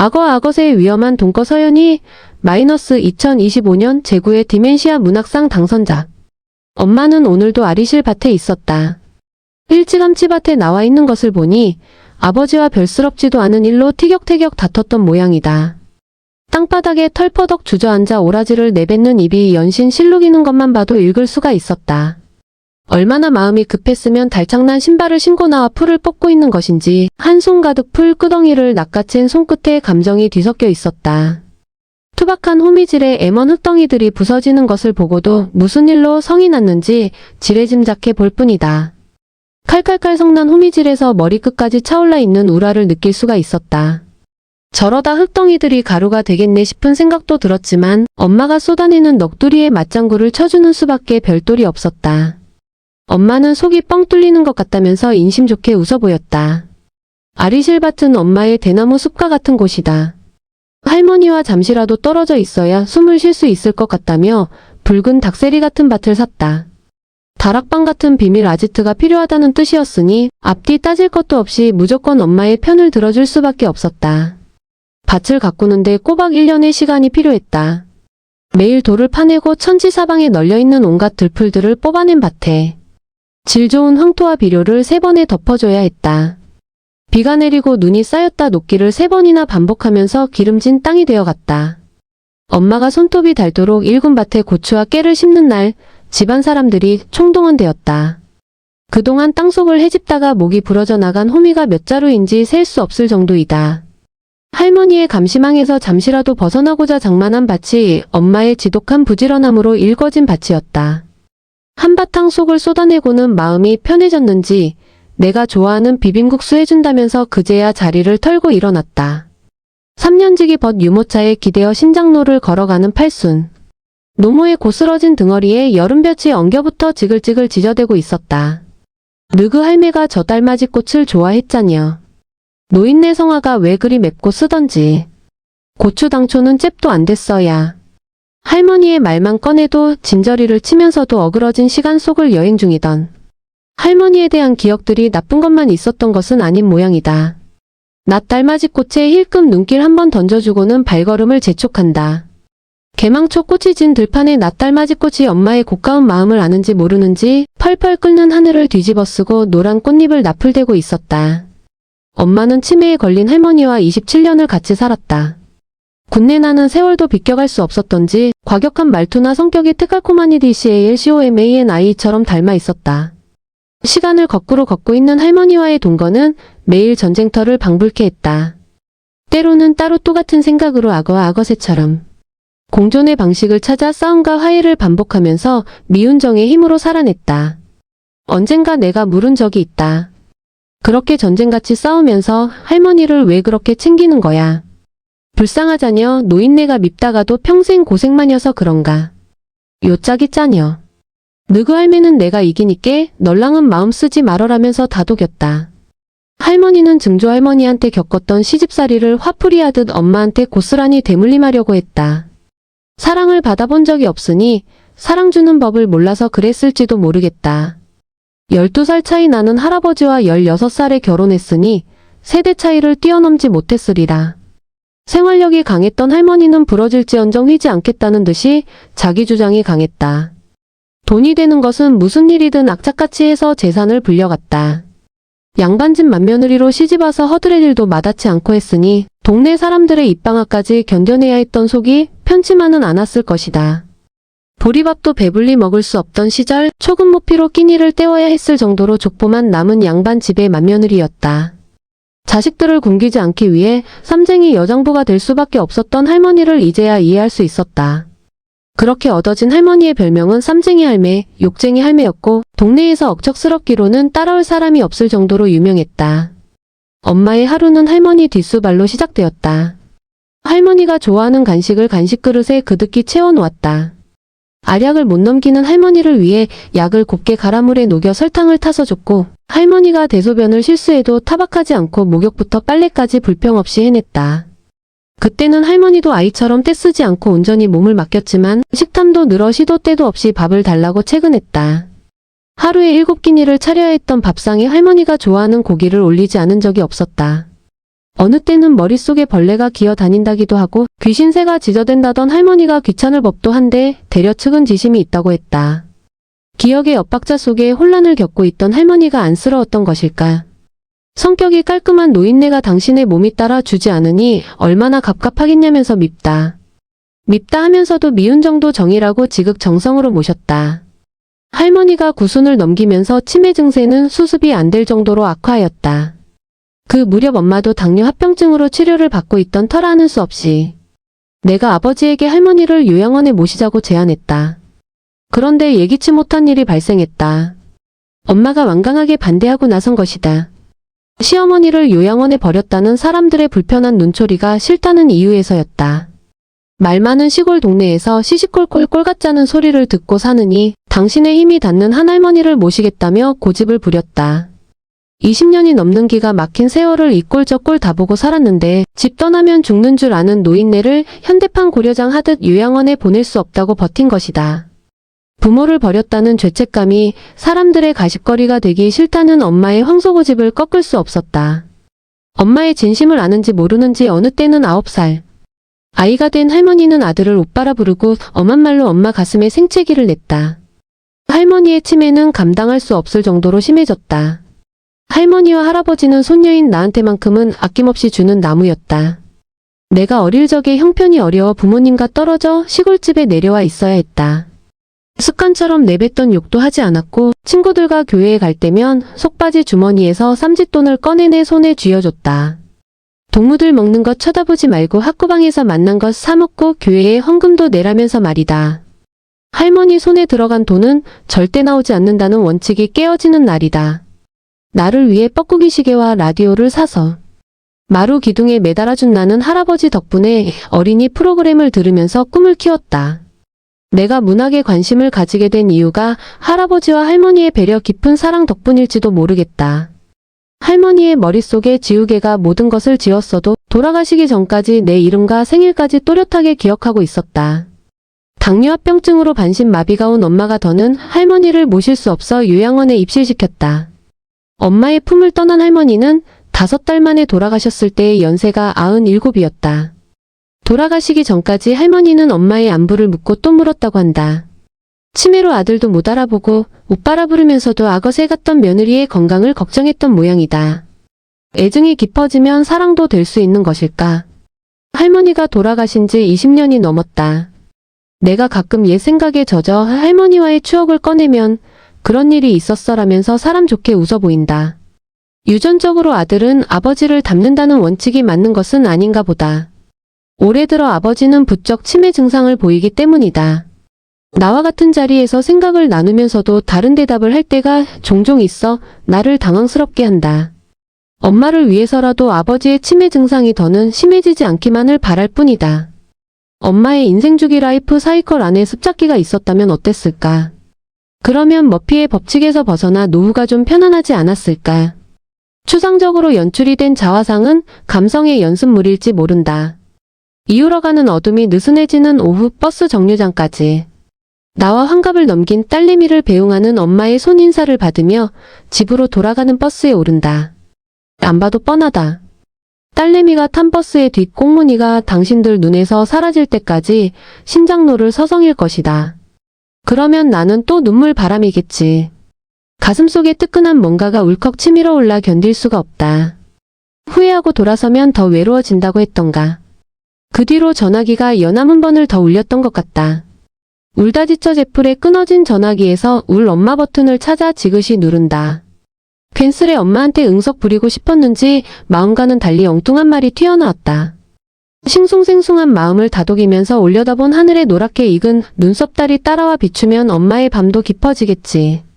악어 악어새의 위험한 동거 서연이 마이너스 2025년 제9회 디멘시아 문학상 당선자. 엄마는 오늘도 아리실 밭에 있었다. 일찌감치 밭에 나와 있는 것을 보니 아버지와 별스럽지도 않은 일로 티격태격 다퉜던 모양이다. 땅바닥에 털퍼덕 주저앉아 오라지를 내뱉는 입이 연신 실룩이는 것만 봐도 읽을 수가 있었다. 얼마나 마음이 급했으면 달창난 신발을 신고 나와 풀을 뽑고 있는 것인지 한 손 가득 풀 끄덩이를 낚아챈 손끝에 감정이 뒤섞여 있었다. 투박한 호미질에 애먼 흙덩이들이 부서지는 것을 보고도 무슨 일로 성이 났는지 지레짐작해 볼 뿐이다. 칼칼칼 성난 호미질에서 머리끝까지 차올라 있는 우라를 느낄 수가 있었다. 저러다 흙덩이들이 가루가 되겠네 싶은 생각도 들었지만 엄마가 쏟아내는 넋두리에 맞장구를 쳐주는 수밖에 별도리 없었다. 엄마는 속이 뻥 뚫리는 것 같다면서 인심 좋게 웃어 보였다. 아리실밭은 엄마의 대나무 숲과 같은 곳이다. 할머니와 잠시라도 떨어져 있어야 숨을 쉴 수 있을 것 같다며 붉은 닭세리 같은 밭을 샀다. 다락방 같은 비밀 아지트가 필요하다는 뜻이었으니 앞뒤 따질 것도 없이 무조건 엄마의 편을 들어줄 수밖에 없었다. 밭을 가꾸는데 꼬박 1년의 시간이 필요했다. 매일 돌을 파내고 천지사방에 널려있는 온갖 들풀들을 뽑아낸 밭에 질 좋은 황토와 비료를 세 번에 덮어줘야 했다. 비가 내리고 눈이 쌓였다 녹기를 세 번이나 반복하면서 기름진 땅이 되어갔다. 엄마가 손톱이 닳도록 일군 밭에 고추와 깨를 심는 날 집안 사람들이 총동원되었다. 그동안 땅속을 헤집다가 목이 부러져 나간 호미가 몇 자루인지 셀 수 없을 정도이다. 할머니의 감시망에서 잠시라도 벗어나고자 장만한 밭이 엄마의 지독한 부지런함으로 일궈진 밭이었다. 한바탕 속을 쏟아내고는 마음이 편해졌는지 내가 좋아하는 비빔국수 해준다면서 그제야 자리를 털고 일어났다. 3년지기 벗 유모차에 기대어 신장로를 걸어가는 팔순. 노모의 고스러진 등어리에 여름볕이 엉겨붙어 지글지글 지저대고 있었다. 느그 할매가 저 달맞이 꽃을 좋아했자녀. 노인네 성화가 왜 그리 맵고 쓰던지. 고추 당초는 잽도 안 됐어야. 할머니의 말만 꺼내도 진저리를 치면서도 어그러진 시간 속을 여행 중이던. 할머니에 대한 기억들이 나쁜 것만 있었던 것은 아닌 모양이다. 낫달맞이 꽃에 힐끔 눈길 한 번 던져주고는 발걸음을 재촉한다. 개망초 꽃이 진 들판에 낫달맞이 꽃이 엄마의 고가운 마음을 아는지 모르는지 펄펄 끓는 하늘을 뒤집어 쓰고 노란 꽃잎을 나풀대고 있었다. 엄마는 치매에 걸린 할머니와 27년을 같이 살았다. 군내 나는 세월도 비껴갈 수 없었던지 과격한 말투나 성격이 트칼코마니 DCALCOMANI처럼 닮아 있었다. 시간을 거꾸로 걷고 있는 할머니와의 동거는 매일 전쟁터를 방불케 했다. 때로는 따로 또 같은 생각으로 악어와 악어새처럼 공존의 방식을 찾아 싸움과 화해를 반복하면서 미운 정의 힘으로 살아냈다. 언젠가 내가 물은 적이 있다. 그렇게 전쟁같이 싸우면서 할머니를 왜 그렇게 챙기는 거야. 불쌍하자녀 노인네가 밉다가도 평생 고생만이어서 그런가. 요짝이 짜녀. 느그 할매는 내가 이기니께 널랑은 마음 쓰지 말어라면서 다독였다. 할머니는 증조 할머니한테 겪었던 시집살이를 화풀이하듯 엄마한테 고스란히 대물림하려고 했다. 사랑을 받아본 적이 없으니 사랑 주는 법을 몰라서 그랬을지도 모르겠다. 12살 차이 나는 할아버지와 16살에 결혼했으니 세대 차이를 뛰어넘지 못했으리라. 생활력이 강했던 할머니는 부러질지언정 휘지 않겠다는 듯이 자기 주장이 강했다. 돈이 되는 것은 무슨 일이든 악착같이 해서 재산을 불려갔다. 양반집 맏며느리로 시집와서 허드렛 일도 마다치 않고 했으니 동네 사람들의 입방아까지 견뎌내야 했던 속이 편치만은 않았을 것이다. 보리밥도 배불리 먹을 수 없던 시절 초금 모피로 끼니를 때워야 했을 정도로 족보만 남은 양반 집의 맏며느리였다. 자식들을 굶기지 않기 위해 쌈쟁이 여장부가 될 수밖에 없었던 할머니를 이제야 이해할 수 있었다. 그렇게 얻어진 할머니의 별명은 쌈쟁이 할매, 욕쟁이 할매였고 동네에서 억척스럽기로는 따라올 사람이 없을 정도로 유명했다. 엄마의 하루는 할머니 뒷수발로 시작되었다. 할머니가 좋아하는 간식을 간식 그릇에 그득히 채워놓았다. 알약을 못 넘기는 할머니를 위해 약을 곱게 가라물에 녹여 설탕을 타서 줬고 할머니가 대소변을 실수해도 타박하지 않고 목욕부터 빨래까지 불평 없이 해냈다. 그때는 할머니도 아이처럼 떼쓰지 않고 온전히 몸을 맡겼지만 식탐도 늘어 시도 때도 없이 밥을 달라고 채근했다. 하루에 일곱 끼니를 차려야 했던 밥상에 할머니가 좋아하는 고기를 올리지 않은 적이 없었다. 어느 때는 머릿속에 벌레가 기어 다닌다기도 하고 귀신새가 지저댄다던 할머니가 귀찮을 법도 한데 대려 측은 지심이 있다고 했다. 기억의 엇박자 속에 혼란을 겪고 있던 할머니가 안쓰러웠던 것일까? 성격이 깔끔한 노인네가 당신의 몸이 따라 주지 않으니 얼마나 갑갑하겠냐면서 밉다. 밉다 하면서도 미운 정도 정이라고 지극정성으로 모셨다. 할머니가 구순을 넘기면서 치매 증세는 수습이 안 될 정도로 악화하였다. 그 무렵 엄마도 당뇨 합병증으로 치료를 받고 있던 터라 하는 수 없이 내가 아버지에게 할머니를 요양원에 모시자고 제안했다. 그런데 예기치 못한 일이 발생했다. 엄마가 완강하게 반대하고 나선 것이다. 시어머니를 요양원에 버렸다는 사람들의 불편한 눈초리가 싫다는 이유에서였다. 말 많은 시골 동네에서 시시콜콜 꼴같자는 소리를 듣고 사느니 당신의 힘이 닿는 한 할머니를 모시겠다며 고집을 부렸다. 20년이 넘는 기가 막힌 세월을 이꼴저꼴 다 보고 살았는데 집 떠나면 죽는 줄 아는 노인네를 현대판 고려장 하듯 요양원에 보낼 수 없다고 버틴 것이다. 부모를 버렸다는 죄책감이 사람들의 가십거리가 되기 싫다는 엄마의 황소고집을 꺾을 수 없었다. 엄마의 진심을 아는지 모르는지 어느 때는 아홉 살. 아이가 된 할머니는 아들을 오빠라 부르고 엄한 말로 엄마 가슴에 생채기를 냈다. 할머니의 치매는 감당할 수 없을 정도로 심해졌다. 할머니와 할아버지는 손녀인 나한테만큼은 아낌없이 주는 나무였다. 내가 어릴 적에 형편이 어려워 부모님과 떨어져 시골집에 내려와 있어야 했다. 습관처럼 내뱉던 욕도 하지 않았고 친구들과 교회에 갈 때면 속바지 주머니에서 삼짓돈을 꺼내내 손에 쥐어줬다. 동무들 먹는 것 쳐다보지 말고 학구방에서 만난 것 사먹고 교회에 헌금도 내라면서 말이다. 할머니 손에 들어간 돈은 절대 나오지 않는다는 원칙이 깨어지는 날이다. 나를 위해 뻐꾸기 시계와 라디오를 사서 마루 기둥에 매달아준 나는 할아버지 덕분에 어린이 프로그램을 들으면서 꿈을 키웠다. 내가 문학에 관심을 가지게 된 이유가 할아버지와 할머니의 배려 깊은 사랑 덕분일지도 모르겠다. 할머니의 머릿속에 지우개가 모든 것을 지웠어도 돌아가시기 전까지 내 이름과 생일까지 또렷하게 기억하고 있었다. 당뇨합병증으로 반신마비가 온 엄마가 더는 할머니를 모실 수 없어 요양원에 입실시켰다. 엄마의 품을 떠난 할머니는 다섯 달 만에 돌아가셨을 때의 연세가 97이었다. 돌아가시기 전까지 할머니는 엄마의 안부를 묻고 또 물었다고 한다. 치매로 아들도 못 알아보고 오빠라 부르면서도 악어새 같던 며느리의 건강을 걱정했던 모양이다. 애증이 깊어지면 사랑도 될 수 있는 것일까? 할머니가 돌아가신 지 20년이 넘었다. 내가 가끔 옛 생각에 젖어 할머니와의 추억을 꺼내면 그런 일이 있었어라면서 사람 좋게 웃어 보인다. 유전적으로 아들은 아버지를 닮는다는 원칙이 맞는 것은 아닌가 보다. 올해 들어 아버지는 부쩍 치매 증상을 보이기 때문이다. 나와 같은 자리에서 생각을 나누면서도 다른 대답을 할 때가 종종 있어 나를 당황스럽게 한다. 엄마를 위해서라도 아버지의 치매 증상이 더는 심해지지 않기만을 바랄 뿐이다. 엄마의 인생주기 라이프 사이클 안에 습작기가 있었다면 어땠을까? 그러면 머피의 법칙에서 벗어나 노후가 좀 편안하지 않았을까? 추상적으로 연출이 된 자화상은 감성의 연습물일지 모른다. 이으러가는 어둠이 느슨해지는 오후 버스 정류장까지. 나와 환갑을 넘긴 딸내미를 배웅하는 엄마의 손인사를 받으며 집으로 돌아가는 버스에 오른다. 안 봐도 뻔하다. 딸내미가 탄 버스의 뒷 꽁무니가 당신들 눈에서 사라질 때까지 신장로를 서성일 것이다. 그러면 나는 또 눈물 바람이겠지. 가슴속에 뜨끈한 뭔가가 울컥 치밀어 올라 견딜 수가 없다. 후회하고 돌아서면 더 외로워진다고 했던가. 그 뒤로 전화기가 연함 번을 더 울렸던 것 같다. 울다 지쳐 제풀에 끊어진 전화기에서 울 엄마 버튼을 찾아 지그시 누른다. 괜스레 엄마한테 응석 부리고 싶었는지 마음과는 달리 엉뚱한 말이 튀어나왔다. 싱숭생숭한 마음을 다독이면서 올려다본 하늘의 노랗게 익은 눈썹다리 따라와 비추면 엄마의 밤도 깊어지겠지.